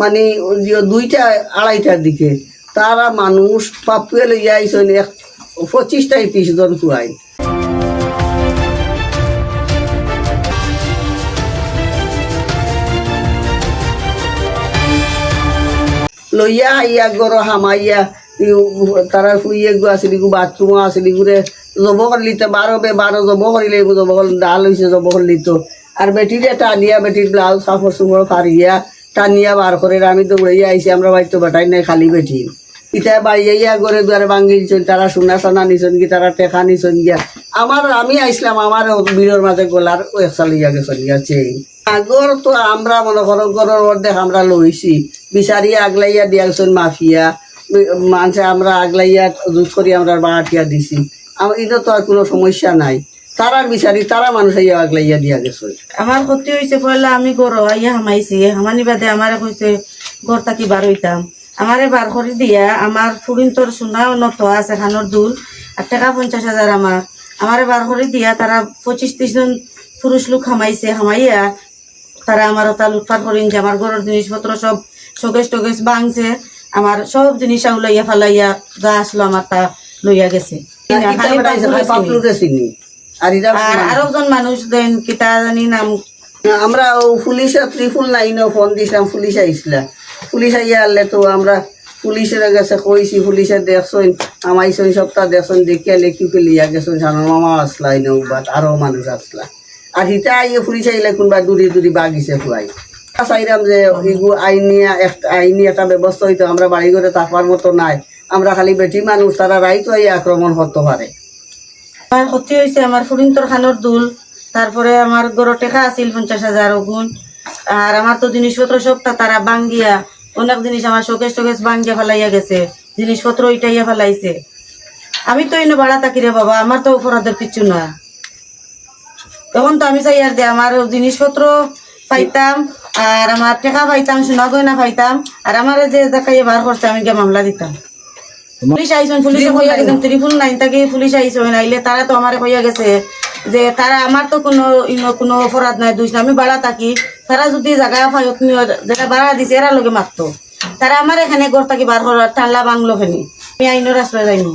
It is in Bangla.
মানে দুইটা, আড়াইটার দিকে। তারা মানুষ পাপুয়ে লইয়া আইসন, এক পঁচিশটাই ত্রিশ জন খুয়াই লইয়া আইয়া গর হামাইয়া তারা শুইয়ে গো আসিলি গো বাথরুম আসিলি ঘুরে জব করলি তো বারো বে বারো জব করিলে জব ডাল হয়েছে জব করলি তো আর বেটিরে টানিয়া বেটির ব্লাউজ কাপড় চুপড় ফারিয়া টানিয়া বার করে আমি তো দৌড়াইয়া আইসি আমরা বাড়িতে বাটাই নাই, খালি বেটি। ইটা বাইয়া করে দুয়ারে ভাঙ্গি দিছেন তারা সোনা সোনা নিছেন কি তারা টেকা নিছেন গিয়া। আমার, আমি আইসলাম আমার বীরের মাঝে গোলার একসাল গেছেন গিয়া চেই আগর তো আমরা মনে করো, গরর অর্ধেক আমরা লইছি, বিচারি আগলাইয়া দিয়া গেছেন মাফিয়া মানুষে আমরা আগলাইয়া জুত করি, আমরা বাড়াটিয়া দিছি। আমার এটা তো আর কোনো সমস্যা নাই। তারার বিচারি তারা মানুষ ইয়া আগলাইয়া দিয়া গেছে। আমার ক্ষতি হয়েছে পয়লা আমি গরো আইয়া হামাইছি হামানি বাদে আমারে কইছে বার হইতাম। আমারে বার করে দিয়া আমার ফুরিন তোর সোনা নত আছে খানোর দুল আর টাকা পঞ্চাশ হাজার আমার। আমারে বার করে দিয়া তারা পঁচিশ ত্রিশ জন পুরুষ লোক হামাইছে হামাইয়া তারা আমার ওটা লুটপাট করিন যে আমার ঘরের জিনিসপত্র সব শোকেশ টোকেশ ভাঙছে আমার সব জিনিস উলাইয়া ফালাইয়া যা আসলো আমার তা লইয়া গেছে। খালি পাঁচগুলো চিনি। পাপলুরে চিনি আর এটা আর আরও জন মানুষ দেন কিতা জানি নাম। আমরা পুলিশে লাইনে ফোন দিছিলাম পুলিশ আইসলা পুলিশ আইয়া আনলে তো আমরা পুলিশের কাছে কইছি পুলিশে দেখছেন আমাইছেন সপ্তাহ দেখছেন দেখিয়া লেখি ফেলিয়া গেছেন মামা আসলা ইনো বাট আরও মানুষ আসলা। আর হিতা আইয়ে পুলিশ আইলে কোনবা দূরে দূরে বাগিছে খুয়াই চাইলাম যে এগু আইনি একটা আইনি একটা ব্যবস্থা হইতো আমরা বাড়ি করে থাকবার মতো নাই। আমরা খালি বেটি মানুষ তারা রাইতো আইয়া আক্রমণ করতে পারে। আমার ক্ষতি হয়েছে আমার ফুরিন্তর খানোর দুল, তারপরে আমার গড় টেকা আছিল পঞ্চাশ হাজার গুণ আর আমার তো জিনিসপত্র সব তা তারা বাঙ্গিয়া অনেক জিনিস আমার শোকেশ টোকেশ বাঙ্গিয়া ফেলাইয়া গেছে, জিনিসপত্র ইটাইয়া ফেলাইছে। আমি তো এনে ভাড়া থাকি রে বাবা, আমার তো অপরাধের কিছু না। তখন তো আমি চাই আর যে আমার জিনিসপত্র পাইতাম, আর আমার টেকা পাইতাম, সোনা গয়না পাইতাম, আর আমার যে দেখাইয়ে বার করছে, আমি গিয়ে মামলা দিতাম। পুলিশ আইসন পুলিশে কইয়া গেছেন ত্রিপুল নাইন থেকে পুলিশ আইসন আইলে তারা তো আমারে কইয়া গেছে যে তারা আমার তো কোনো কোনো অপরাধ নাই দুই আমি বাড়া থাকি। তারা যদি জায়গা নিয়ে যেটা বাড়া দিছে এরা লগে মারতো। তারা আমার এখানে ঘর থাকি বার করার ঠান্ডা বাংলো ফেনি। আমি আইনের আশ্রয় যাইনি।